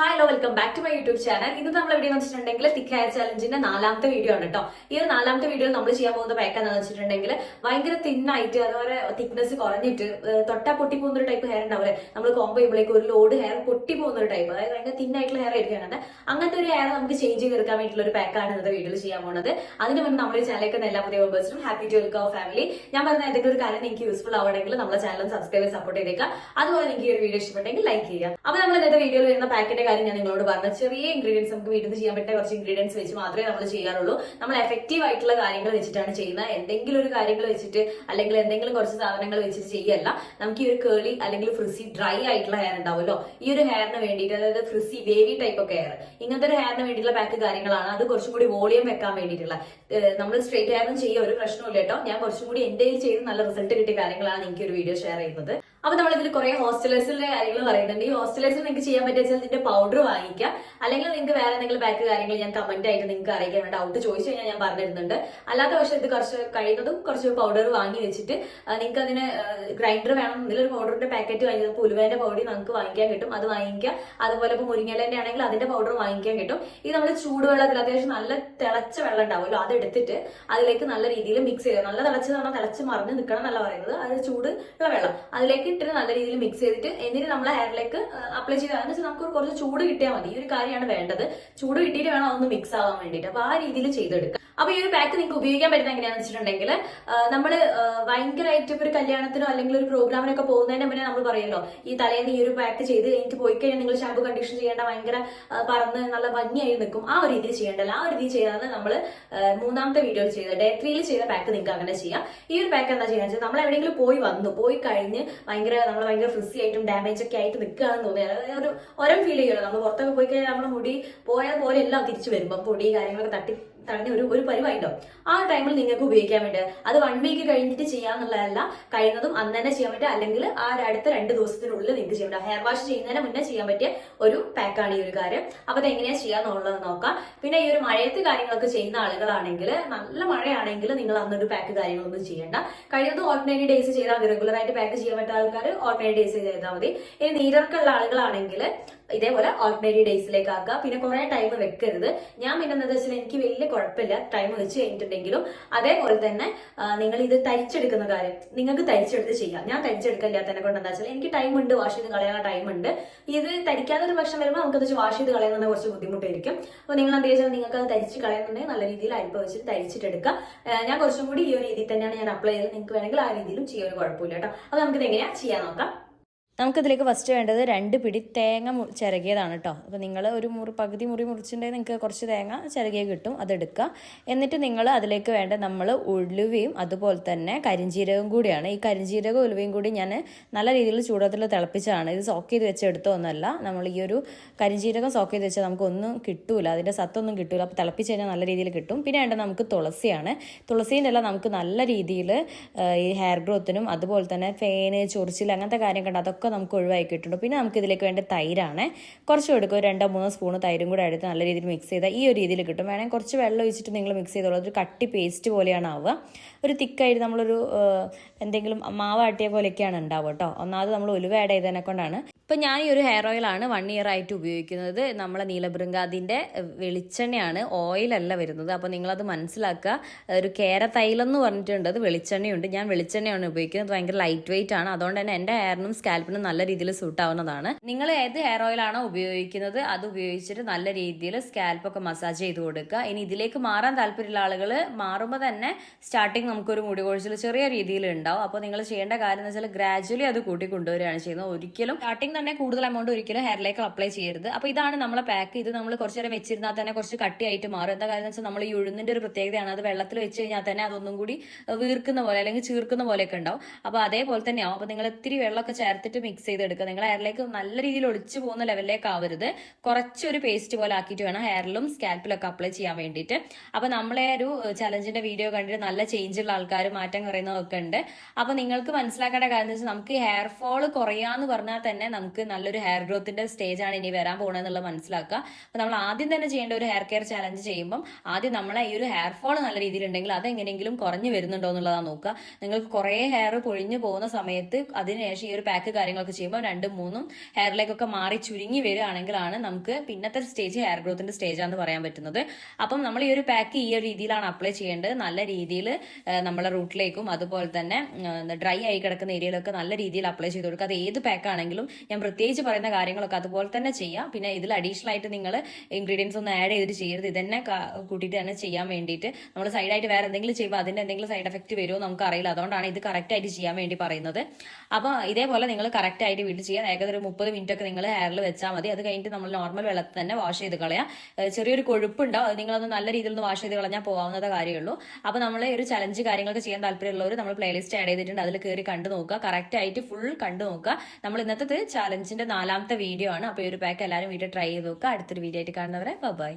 Hi hello welcome back to my YouTube channel ഇന്ന് നമ്മൾ എവിടെയെന്ന് വെച്ചിട്ടുണ്ടെങ്കിൽ തിക്ക് ഹയർ ചലഞ്ചിന്റെ നാലാമത്തെ വീഡിയോ ആണ് കേട്ടോ ഈ ഒരു നാലാമത്തെ വീഡിയോ നമ്മൾ ചെയ്യാൻ പോകുന്ന പാക്ക് എന്താണെന്ന് വെച്ചിട്ടുണ്ടെങ്കിൽ ഭയങ്കര തിന്നായിട്ട് അതുപോലെ തിക്നെസ് കുറഞ്ഞിട്ട് തൊട്ടാ പൊട്ടി പോകുന്ന ഒരു ടൈപ്പ് ഹെയർ ഉണ്ടാവില്ലേ? നമ്മൾ കോമ്പ് ചെയ്യുമ്പോഴേക്ക് ഒരു ലോഡ് ഹെയർ പൊട്ടി പോകുന്ന ഒരു ടൈപ്പ് അതായത് ഭയങ്കര തിന്നായിട്ടുള്ള ഹെയർ ആയിരിക്കും അങ്ങനെ അങ്ങനത്തെ ഒരു ഹെയർ നമുക്ക് ചേഞ്ച് ചെയ്ത് തീർക്കാൻ വേണ്ടിയിട്ടുള്ള ഒരു പാക്കാണ് ഇന്നത്തെ വീഡിയോയിൽ ചെയ്യാൻ പോകുന്നത്. അതിന് മുന്നേ നമ്മുടെ ചാനലിലേക്ക് എല്ലാ പുതിയ മെമ്പേഴ്സിനും ഹാപ്പി ടു വെൽക്കം ഫാമിലി ഞാൻ പറഞ്ഞ ഏതെങ്കിലും ഒരു കാര്യം എനിക്ക് യൂസ്ഫുൾ ആവണമെങ്കിൽ നമ്മുടെ ചാനൽ സബ്സ്ക്രൈബ് സപ്പോർട്ട് ചെയ്തേക്കാം അതുപോലെ എനിക്ക് ഈ ഒരു വീഡിയോ ഇഷ്ടപ്പെട്ടെങ്കിൽ ലൈക്ക് ചെയ്യാം അപ്പൊ നമ്മൾ ഇന്നത്തെ വീഡിയോയിൽ വരുന്ന പാക്കിന്റെ കാര്യം ഞാൻ നിങ്ങളോട് പറഞ്ഞു ചെറിയ ഇൻഗ്രീഡിയൻസ് നമുക്ക് വീട്ടിൽ ചെയ്യാൻ പറ്റുന്ന കുറച്ച് ഇൻഗ്രീഡിയൻസ് വെച്ച് മാത്രമേ നമ്മൾ ചെയ്യാറുള്ളൂ. നമ്മൾ എഫക്റ്റീവ് ആയിട്ടുള്ള കാര്യങ്ങൾ വെച്ചിട്ടാണ് ചെയ്യുന്നത്. എന്തെങ്കിലും ഒരു കാര്യങ്ങൾ വെച്ചിട്ട് അല്ലെങ്കിൽ എന്തെങ്കിലും കുറച്ച് സാധനങ്ങൾ വെച്ചിട്ട് ചെയ്യല്ല. നമുക്ക് ഈ ഒരു കേളി അല്ലെങ്കിൽ ഫ്രിസി ഡ്രൈ ആയിട്ടുള്ള ഹെയർ ഉണ്ടാവുമല്ലോ. ഈ ഒരു ഹെയറിന് വേണ്ടിയിട്ട് അതായത് ഫ്രിസി വേവി ടൈപ്പ് ഒക്കെ ഹെയർ ഇങ്ങനത്തെ ഒരു ഹെയറിന് വേണ്ടിയിട്ടുള്ള പാക്ക് കാര്യങ്ങളാണ്. അത് കുറച്ചും കൂടി വോളിയം വെക്കാൻ വേണ്ടിയിട്ടുള്ള. നമ്മൾ സ്ട്രേറ്റ് ഹെയറും ചെയ്യുക ഒരു പ്രശ്നമില്ല കേട്ടോ. ഞാൻ കുറച്ചും കൂടി എന്റെ ചെയ്ത് നല്ല റിസൾട്ട് കിട്ടിയ കാര്യങ്ങളാണ് എനിക്ക് ഒരു വീഡിയോ ഷെയർ ചെയ്യുന്നത്. അപ്പൊ നമ്മൾ ഇതിൽ കുറെ ഹോസ്റ്റലേഴ്സിന്റെ കാര്യങ്ങൾ പറയുന്നുണ്ട്. ഈ ഹോസ്റ്റലേഴ്സിൽ നിങ്ങൾക്ക് ചെയ്യാൻ പറ്റിയ വെച്ചാൽ ഇതിന്റെ പൗഡർ വാങ്ങിക്കാം. അല്ലെങ്കിൽ നിങ്ങൾക്ക് വേറെ എന്തെങ്കിലും ബാക്ക് കാര്യങ്ങൾ ഞാൻ കമന്റ് ആയിട്ട് നിങ്ങൾക്ക് അറിയിക്കാൻ ഡൗട്ട് ചോദിച്ചു കഴിഞ്ഞാൽ ഞാൻ പറഞ്ഞിരുന്നുണ്ട്. അല്ലാത്ത പക്ഷേ ഇത് കുറച്ച് കഴിയുന്നതും കുറച്ച് പൗഡർ വാങ്ങി വെച്ചിട്ട് നിങ്ങൾക്ക് അതിന് ഗ്രൈൻഡർ വേണം. ഒരു പൗഡറിന്റെ പാക്കറ്റ് വാങ്ങിയത് പുലുവേന്റെ പൗഡർ നമുക്ക് വാങ്ങിക്കാൻ കിട്ടും. അത് വാങ്ങിക്കാം. അതുപോലെ ഇപ്പോൾ മുരിങ്ങലേന്റെ ആണെങ്കിൽ അതിന്റെ പൗഡർ വാങ്ങിക്കാൻ കിട്ടും. ഇത് നമ്മൾ ചൂടുവെള്ളത്തിൽ അത്യാവശ്യം നല്ല തിളച്ച വെള്ളം ഉണ്ടാവുമല്ലോ അത് എടുത്തിട്ട് അതിലേക്ക് നല്ല രീതിയിൽ മിക്സ് ചെയ്യുക നല്ല തിളച്ച് തിളച്ച് മറിഞ്ഞ് നിൽക്കണം എന്നല്ല പറയുന്നത്. അത് ചൂടുള്ള വെള്ളം. അതിലേക്ക് ഇട്ടിട്ട് നല്ല രീതിയിൽ മിക്സ് ചെയ്തിട്ട് എന്നിട്ട് നമ്മൾ ഹെയറിലേക്ക് അപ്ലൈ ചെയ്താൽ എന്ന് വെച്ചാൽ നമുക്ക് കുറച്ച് ചൂട് കിട്ടിയാൽ മതി. ഈ ഒരു കാര്യമാണ് വേണ്ടത്. ചൂട് കിട്ടിയിട്ട് വേണം അതൊന്ന് മിക്സ് ആവാൻ വേണ്ടിയിട്ട്. അപ്പൊ ആ രീതിയിൽ ചെയ്തെടുക്കാം. അപ്പൊ ഈ ഒരു പാക്ക് നിങ്ങൾക്ക് ഉപയോഗിക്കാൻ പറ്റുന്ന എങ്ങനെയാണെന്ന് വെച്ചിട്ടുണ്ടെങ്കിൽ നമ്മൾ ഭയങ്കരമായിട്ട് ഒരു കല്യാണത്തിനോ അല്ലെങ്കിൽ ഒരു പ്രോഗ്രാമിനൊക്കെ പോകുന്നതിന് മുന്നേ നമ്മൾ പറയുമല്ലോ ഈ തലേന്ന് ഈ ഒരു പാക്ക് ചെയ്ത് എനിക്ക് പോയി കഴിഞ്ഞാൽ നിങ്ങൾ ഷാമ്പു കണ്ടീഷൻ ചെയ്യേണ്ട ഭയങ്കര പറന്ന് നല്ല ഭംഗിയായി നിൽക്കും. ആ ഒരു രീതിയിൽ ചെയ്യേണ്ടല്ല. ആ ഒരു രീതിയിൽ ചെയ്താണ് നമ്മൾ മൂന്നാമത്തെ വീഡിയോയിൽ ചെയ്ത ഡേ ത്രീയിൽ ചെയ്ത പാക്ക് നിങ്ങൾക്ക് അങ്ങനെ ചെയ്യാം. ഈ ഒരു പാക്ക് എന്താ ചെയ്യുക നമ്മൾ എവിടെയെങ്കിലും പോയി വന്നു. പോയി കഴിഞ്ഞ് ഭയങ്കര നമ്മൾ ഭയങ്കര ഫ്രിസി ആയിട്ടും ഡാമേജ് ഒക്കെ ആയിട്ട് നിൽക്കുകയാണെന്ന് തോന്നിയാൽ ഒരു ഒരം ഫീൽ ചെയ്യുമല്ലോ നമ്മൾ പുറത്തൊക്കെ പോയി കഴിഞ്ഞാൽ നമ്മുടെ മുടി പോയാൽ പോലെ എല്ലാം തിരിച്ചു വരുമ്പോൾ പൊടി കാര്യങ്ങളൊക്കെ തട്ടി തടഞ്ഞ ഒരു ഒരു പരിവായിട്ടുണ്ടാവും ആ ടൈമിൽ നിങ്ങൾക്ക് ഉപയോഗിക്കാൻ വേണ്ടി അത് വൺ വീക്ക് കഴിഞ്ഞിട്ട് ചെയ്യാന്നുള്ളതല്ല കഴിയുന്നതും അന്ന് തന്നെ ചെയ്യാൻ പറ്റുക. അല്ലെങ്കിൽ ആ അടുത്ത രണ്ട് ദിവസത്തിനുള്ളിൽ നിങ്ങൾക്ക് ചെയ്യാൻ പറ്റുക. ഹെയർ വാഷ് ചെയ്യുന്നതിന് മുന്നേ ചെയ്യാൻ പറ്റിയ ഒരു പാക്കാണ് ഈ ഒരു കാര്യം. അപ്പൊ അത് എങ്ങനെയാ ചെയ്യാന്നുള്ളത് നോക്കാം. പിന്നെ ഈ ഒരു മഴയത്ത് കാര്യങ്ങളൊക്കെ ചെയ്യുന്ന ആളുകളാണെങ്കിൽ നല്ല മഴയാണെങ്കിൽ നിങ്ങൾ അന്നൊരു പാക്ക് കാര്യങ്ങളൊന്നും ചെയ്യേണ്ട. കഴിയുന്നത് ഓർഡിനറി ഡേയ്സ് ചെയ്താൽ മതി. റെഗുലർ ആയിട്ട് പാക്ക് ചെയ്യാൻ പറ്റാത്ത ആൾക്കാർ ഓർഡിനറി ഡേയ്സ് ചെയ്താൽ മതി. ഇനി നീരർക്കുള്ള ആളുകളാണെങ്കിൽ ഇതേപോലെ ഓർഡിനറി ഡേയ്സിലേക്ക് ആക്കുക പിന്നെ കുറെ ടൈം വെക്കരുത്. ഞാൻ പിന്നെ എന്താ വെച്ചാൽ എനിക്ക് വലിയ കുഴപ്പമില്ല. ടൈം വെച്ച് കഴിഞ്ഞിട്ടുണ്ടെങ്കിലും അതേപോലെ തന്നെ നിങ്ങൾ ഇത് തരിച്ചെടുക്കുന്ന കാര്യം നിങ്ങൾക്ക് തരിച്ചെടുത്ത് ചെയ്യാം. ഞാൻ തരിച്ചെടുക്കില്ലാത്തതിനെ കൊണ്ട് എന്താ വെച്ചാൽ എനിക്ക് ടൈം ഉണ്ട് വാഷ് ചെയ്ത് കളയാനുള്ള ടൈം ഉണ്ട്. ഇത് തരിക്കാതെ ഒരു പ്രശ്നം വരുമ്പോൾ നമുക്കത് വാഷ് ചെയ്ത് കളയുന്ന കുറച്ച് ബുദ്ധിമുട്ടായിരിക്കും. അപ്പോൾ നിങ്ങൾ എന്താ വെച്ചാൽ നിങ്ങൾക്ക് അത് തരിച്ച് കളയുന്നുണ്ടെങ്കിൽ നല്ല രീതിയിൽ അരിപ്പ വെച്ചിട്ട് തരിച്ചിട്ടെടുക്കുക ഞാൻ കുറച്ചും കൂടി ഈ ഒരു രീതിയിൽ തന്നെയാണ് ഞാൻ അപ്ലൈ ചെയ്തത്. നിങ്ങൾക്ക് വേണമെങ്കിൽ ആ രീതിയിലും ചെയ്യാൻ കുഴപ്പമില്ല കേട്ടോ. അപ്പോൾ നമുക്കിത് എങ്ങനെയാ ചെയ്യാൻ നോക്കാം. നമുക്കിതിലേക്ക് ഫസ്റ്റ് വേണ്ടത് രണ്ട് പിടി തേങ്ങ ചിരകിയതാണ് കേട്ടോ അപ്പോൾ നിങ്ങൾ ഒരു മുറി പകുതി മുറി മുറിച്ചിട്ടുണ്ടെങ്കിൽ നിങ്ങൾക്ക് കുറച്ച് തേങ്ങ ചിരകിയ കിട്ടും അതെടുക്കുക എന്നിട്ട് നിങ്ങൾ അതിലേക്ക് വേണ്ട നമ്മൾ ഉലുവയും അതുപോലെ തന്നെ കരിഞ്ജീരകവും കൂടിയാണ്. ഈ കരിഞ്ജീരകവും ഉലുവയും കൂടി ഞാൻ നല്ല രീതിയിൽ ചൂടത്തിൽ തിളപ്പിച്ചതാണ്. ഇത് സോക്ക് ചെയ്ത് വെച്ച് നമ്മൾ ഈ ഒരു കരിഞ്ജീരകം സോക്ക് ചെയ്ത് വെച്ചാൽ നമുക്കൊന്നും കിട്ടൂല. അതിന്റെ സത്തൊന്നും കിട്ടൂല. അപ്പോൾ തിളപ്പിച്ച് കഴിഞ്ഞാൽ നല്ല രീതിയിൽ കിട്ടും. പിന്നെ വേണ്ടത് നമുക്ക് തുളസിയാണ്. തുളസീന്റെ എല്ലാം നമുക്ക് നല്ല രീതിയിൽ ഈ ഹെയർ ഗ്രോത്തിനും അതുപോലെ തന്നെ ഫേന് ചൊറിച്ചിൽ അങ്ങനത്തെ കാര്യം ഉണ്ട്. അതൊക്കെ നമുക്ക് ഒഴിവാക്കി കിട്ടുന്നുണ്ട് പിന്നെ നമുക്ക് ഇതിലേക്ക് വേണ്ട തൈരാണ്. കുറച്ച് കൊടുക്കുക ഒരു രണ്ടോ മൂന്നോ സ്പൂണ് തൈരും കൂടെ എടുത്ത് നല്ല രീതിയിൽ മിക്സ് ചെയ്താൽ ഈ ഒരു രീതിയിൽ കിട്ടും. വേണമെങ്കിൽ കുറച്ച് വെള്ളം ഒഴിച്ചിട്ട് നിങ്ങൾ മിക്സ് ചെയ്തോളൂ. അതൊരു കട്ടി പേസ്റ്റ് പോലെയാണ് ആവുക. ഒരു തിക്കായിട്ട് നമ്മളൊരു എന്തെങ്കിലും മാവാട്ടിയ പോലെയൊക്കെയാണ് ഉണ്ടാവുക കേട്ടോ. ഒന്നാമത് നമ്മൾ ഉലുവ ആഡ് ചെയ്തതിനെ കൊണ്ടാണ് ഇപ്പം ഞാൻ ഈ ഒരു ഹെയർ ഓയിലാണ് വൺ ഇയർ ആയിട്ട് ഉപയോഗിക്കുന്നത്. നമ്മളെ നീലബൃങ്കാതിന്റെ വെളിച്ചെണ്ണയാണ് ഓയിലല്ല വരുന്നത്. അപ്പോൾ നിങ്ങളത് മനസ്സിലാക്കുക. ഒരു കേര തൈലം എന്ന് പറഞ്ഞിട്ടുണ്ട്. അത് വെളിച്ചെണ്ണയുണ്ട്. ഞാൻ വെളിച്ചെണ്ണയാണ് ഉപയോഗിക്കുന്നത്. ഭയങ്കര ലൈറ്റ് വെയിറ്റ് ആണ്. അതുകൊണ്ട് തന്നെ എന്റെ ഹെയറിനും സ്കാൽപ്പിനും നല്ല രീതിയിൽ സൂട്ട് ആവുന്നതാണ്. നിങ്ങൾ ഏത് ഹെയർ ഓയിലാണോ ഉപയോഗിക്കുന്നത് അത് ഉപയോഗിച്ചിട്ട് നല്ല രീതിയിൽ സ്കാൽപ്പൊക്കെ മസാജ് ചെയ്ത് കൊടുക്കുക. ഇനി ഇതിലേക്ക് മാറാൻ താല്പര്യമുള്ള ആളുകൾ മാറുമ്പോൾ തന്നെ സ്റ്റാർട്ടിങ് നമുക്കൊരു മുടി കൊഴിച്ചിൽ ചെറിയ രീതിയിൽ ഉണ്ടാവും. അപ്പോൾ നിങ്ങൾ ചെയ്യേണ്ട കാര്യം എന്ന് വെച്ചാൽ ഗ്രാജുവലി അത് കൂട്ടി കൊണ്ടുവരികയാണ് ചെയ്യുന്നത്. ഒരിക്കലും സ്റ്റാർട്ടിങ് തന്നെ കൂടുതൽ എമൗണ്ട് ഒരിക്കലും ഹെയറിലേക്ക് അപ്ലൈ ചെയ്യരുത്. അപ്പോൾ ഇതാണ് നമ്മളെ പാക്ക് ഇത് നമ്മൾ കുറച്ച് നേരം വെച്ചിരുന്നാൽ തന്നെ കുറച്ച് കട്ടിയായിട്ട് മാറും. എന്താ കാര്യം വെച്ചാൽ നമ്മൾ ഈ ഉഴുന്നിന്റെ ഒരു പ്രത്യേകതയാണ്. അത് വെള്ളത്തിൽ വെച്ച് കഴിഞ്ഞാൽ തന്നെ അതൊന്നും കൂടി വീർക്കുന്ന പോലെ അല്ലെങ്കിൽ ചീർക്കുന്ന പോലെയൊക്കെ ഉണ്ടാവും. അപ്പോൾ അതേപോലെ തന്നെയാവും. അപ്പോൾ നിങ്ങൾ ഇത്തിരി വെള്ളമൊക്കെ ചേർത്തിട്ട് മിക്സ് ചെയ്തെടുക്കുക. നിങ്ങൾ ഹെയറിലേക്ക് നല്ല രീതിയിൽ ഒളിച്ചു പോകുന്ന ലെവലിലേക്ക് ആവരുത്. കുറച്ചൊരു പേസ്റ്റ് പോലെ ആക്കിയിട്ട് വേണം ഹെയറിലും സ്കാൽപ്പിലൊക്കെ അപ്ലൈ ചെയ്യാൻ വേണ്ടിയിട്ട്. അപ്പോൾ നമ്മളെ ഒരു ചലഞ്ചിന്റെ വീഡിയോ കണ്ടിട്ട് നല്ല ചേഞ്ച് ഉള്ള ആൾക്കാർ മാറ്റം കുറയുന്നതൊക്കെ ഉണ്ട്. അപ്പോൾ നിങ്ങൾക്ക് മനസ്സിലാക്കേണ്ട കാര്യം എന്ന് വെച്ചാൽ നമുക്ക് ഹെയർ ഫോൾ കുറയാന്ന് പറഞ്ഞാൽ തന്നെ നമുക്ക് നമുക്ക് നല്ലൊരു ഹെയർ ഗ്രോത്തിന്റെ സ്റ്റേജ് ആണ് ഇനി വരാൻ പോകണമെന്നുള്ളത് മനസ്സിലാക്കുക. അപ്പൊ നമ്മൾ ആദ്യം തന്നെ ചെയ്യേണ്ട ഒരു ഹെയർ കെയർ ചാലഞ്ച് ചെയ്യുമ്പോൾ ആദ്യം നമ്മളെ ഈ ഒരു ഹെയർ ഫോൾ നല്ല രീതിയിൽ ഉണ്ടെങ്കിൽ അത് എങ്ങനെയെങ്കിലും കുറഞ്ഞു വരുന്നുണ്ടോ എന്നുള്ളതാണ് നോക്കുക. നിങ്ങൾക്ക് കുറേ ഹെയർ പൊഴിഞ്ഞു പോകുന്ന സമയത്ത് അതിനുശേഷം ഈ ഒരു പാക്ക് കാര്യങ്ങളൊക്കെ ചെയ്യുമ്പോൾ രണ്ടും മൂന്നും ഹെയറിലേക്കൊക്കെ മാറി ചുരുങ്ങി വരികയാണെങ്കിലാണ് നമുക്ക് പിന്നത്തെ സ്റ്റേജ് ഹെയർ ഗ്രോത്തിന്റെ സ്റ്റേജ് ആണെന്ന് പറയാൻ പറ്റുന്നത്. അപ്പം നമ്മൾ ഈ ഒരു പാക്ക് ഈ ഒരു രീതിയിലാണ് അപ്ലൈ ചെയ്യേണ്ടത്. നല്ല രീതിയിൽ നമ്മളെ റൂട്ടിലേക്കും അതുപോലെ തന്നെ ഡ്രൈ ആയി കിടക്കുന്ന ഏരിയയിലൊക്കെ നല്ല രീതിയിൽ അപ്ലൈ ചെയ്ത് കൊടുക്കുക. അത് ഏത് പാക്ക് ആണെങ്കിലും ഞാൻ പ്രത്യേകിച്ച് പറയുന്ന കാര്യങ്ങളൊക്കെ അതുപോലെ തന്നെ ചെയ്യാം. പിന്നെ ഇതിൽ അഡീഷണൽ ആയിട്ട് നിങ്ങൾ ഇൻഗ്രീഡിയൻസ് ഒന്നും ആഡ് ചെയ്തിട്ട് ചെയ്യരുത്. ഇതന്നെ കൂട്ടിയിട്ട് തന്നെ ചെയ്യാൻ വേണ്ടിയിട്ട്. നമ്മൾ സൈഡായിട്ട് വേറെ എന്തെങ്കിലും ചെയ്യുമ്പോൾ അതിന്റെ എന്തെങ്കിലും സൈഡ് എഫക്റ്റ് വരുമോ നമുക്ക് അറിയില്ല. അതുകൊണ്ടാണ് ഇത് കറക്റ്റ് ആയിട്ട് ചെയ്യാൻ വേണ്ടി പറയുന്നത്. അപ്പോൾ ഇതേപോലെ നിങ്ങൾ കറക്റ്റ് ആയിട്ട് വീട്ടിൽ ചെയ്യാൻ ഏകദേശം ഒരു മുപ്പത് മിനിറ്റ് ഒക്കെ നിങ്ങൾ ഹെയറിൽ വെച്ചാൽ മതി. അത് കഴിഞ്ഞിട്ട് നമ്മൾ നോർമൽ വെള്ളത്തിൽ തന്നെ വാഷ് ചെയ്ത് കളയാം. ചെറിയൊരു കൊഴുപ്പുണ്ടാവും. അത് നിങ്ങളൊന്ന് നല്ല രീതിയിൽ ഒന്ന് വാഷ് ചെയ്ത് കളഞ്ഞാൽ പോകാവുന്നത് കാര്യമുള്ളൂ അപ്പോൾ നമ്മൾ ഒരു ചലഞ്ച് കാര്യങ്ങളൊക്കെ ചെയ്യാൻ താല്പര്യമുള്ളവർ നമ്മൾ പ്ലേലിസ്റ്റ് ആഡ് ചെയ്തിട്ടുണ്ട്. അതിൽ കയറി കണ്ടു നോക്കുക. കറക്റ്റ് ആയിട്ട് ഫുൾ കണ്ടു നോക്കുക. നമ്മൾ ഇന്നത്തെ ചാലഞ്ചിന്റെ നാലാമത്തെ വീഡിയോ ആണ്. അപ്പോൾ ഈ ഒരു പാക്ക് എല്ലാവരും വീട്ടിൽ ട്രൈ ചെയ്ത് നോക്കുക അടുത്തൊരു വീഡിയോ ആയിട്ട് കാണുന്നവരെ ബൈ